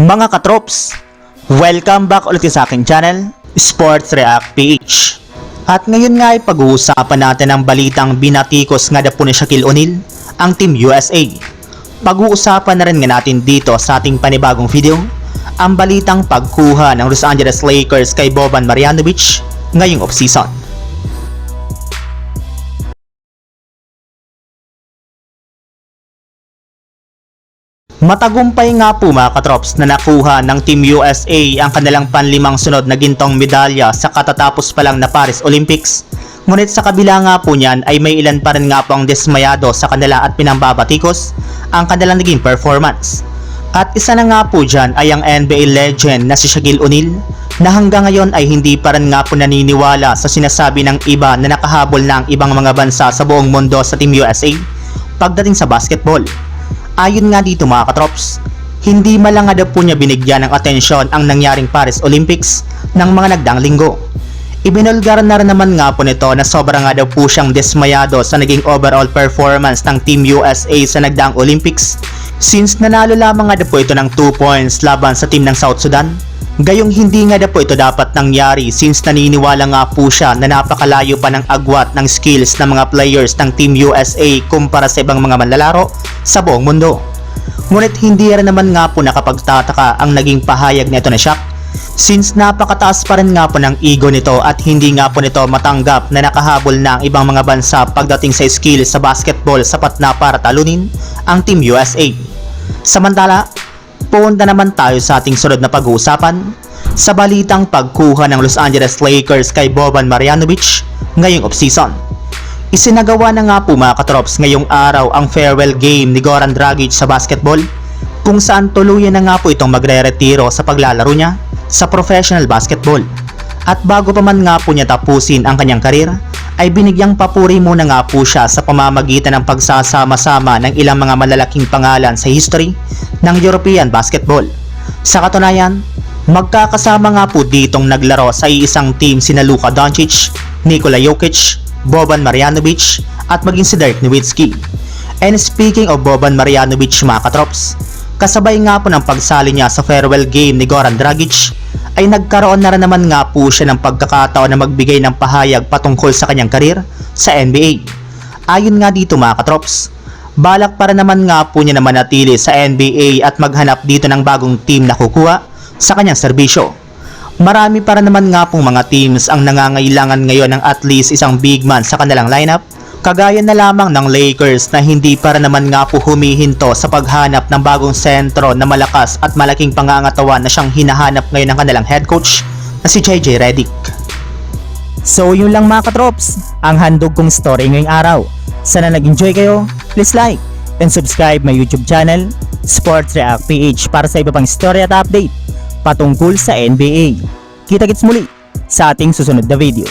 Mga katrops, welcome back ulit sa aking channel, Sports React PH. At ngayon nga ay pag-uusapan natin ang balitang binatikos nga na po ni Shaquille O'Neal, ang Team USA. Pag-uusapan na rin nga natin dito sa ating panibagong video, ang balitang pagkuha ng Los Angeles Lakers kay Boban Marjanovic ngayong off-season. Matagumpay nga po mga katrops na nakuha ng Team USA ang kanilang panlimang sunod na gintong medalya sa katatapos pa lang na Paris Olympics. Ngunit sa kabila nga po niyan ay may ilan pa rin nga po ang dismayado sa kanila at pinambabatikos ang kanilang naging performance. At isa na nga po dyan ay ang NBA legend na si Shaquille O'Neal na hanggang ngayon ay hindi pa rin nga po naniniwala sa sinasabi ng iba na nakahabol na ang ibang mga bansa sa buong mundo sa Team USA pagdating sa basketball. Ayon nga dito mga katrops, hindi malang nga daw po niya binigyan ng atensyon ang nangyaring Paris Olympics ng mga nagdang linggo. Ibinulgar na rin naman nga po nito na sobrang nga daw po siyang dismayado sa naging overall performance ng Team USA sa nagdaang Olympics since nanalo lamang nga daw po ito ng 2 points laban sa team ng South Sudan. Gayong hindi nga daw po ito dapat nangyari since naniniwala nga po siya na napakalayo pa ng agwat ng skills ng mga players ng Team USA kumpara sa ibang mga manlalaro sa buong mundo. Ngunit hindi rin naman nga po nakapagtataka ang naging pahayag nito na Shaq since napakataas pa rin nga po ng ego nito at hindi nga po nito matanggap na nakahabol na ang ibang mga bansa pagdating sa skills sa basketball sapat na para talunin ang Team USA. Samantala, punta naman tayo sa ating sunod na pag-uusapan sa balitang pagkuha ng Los Angeles Lakers kay Boban Marjanovic ngayong off-season. Isinagawa na nga po mga katrops ngayong araw ang farewell game ni Goran Dragic sa basketball kung saan tuluyan na nga po itong magre-retiro sa paglalaro niya sa professional basketball. At bago pa man nga po niya tapusin ang kanyang karir, ay binigyang papuri muna nga po siya sa pamamagitan ng pagsasama-sama ng ilang mga malalaking pangalan sa history ng European basketball. Sa katunayan, magkakasama nga po ditong naglaro sa iisang team sina Luka Doncic, Nikola Jokic, Boban Marjanovic at maging si Dirk Nowitzki. And speaking of Boban Marjanovic mga katrops, kasabay nga po ng pagsali niya sa farewell game ni Goran Dragic, ay nagkaroon na rin naman nga po siya ng pagkakataon na magbigay ng pahayag patungkol sa kanyang karir sa NBA. Ayon nga dito mga katrops, balak para naman nga po niya na manatili sa NBA at maghanap dito ng bagong team na kukuha sa kanyang serbisyo. Marami para naman nga pong mga teams ang nangangailangan ngayon ng at least isang big man sa kanilang lineup Kagaya na lamang ng Lakers na hindi para naman nga po humihinto sa paghanap ng bagong sentro na malakas at malaking pangangatawan na siyang hinahanap ngayon ng kanilang head coach na si JJ Redick. So yun lang mga katrops, ang handog kong story ngayong araw. Sana nag-enjoy kayo, please like and subscribe my YouTube channel, Sports React PH para sa iba pang story at update patungkol sa NBA. Kita-kits muli sa ating susunod na video.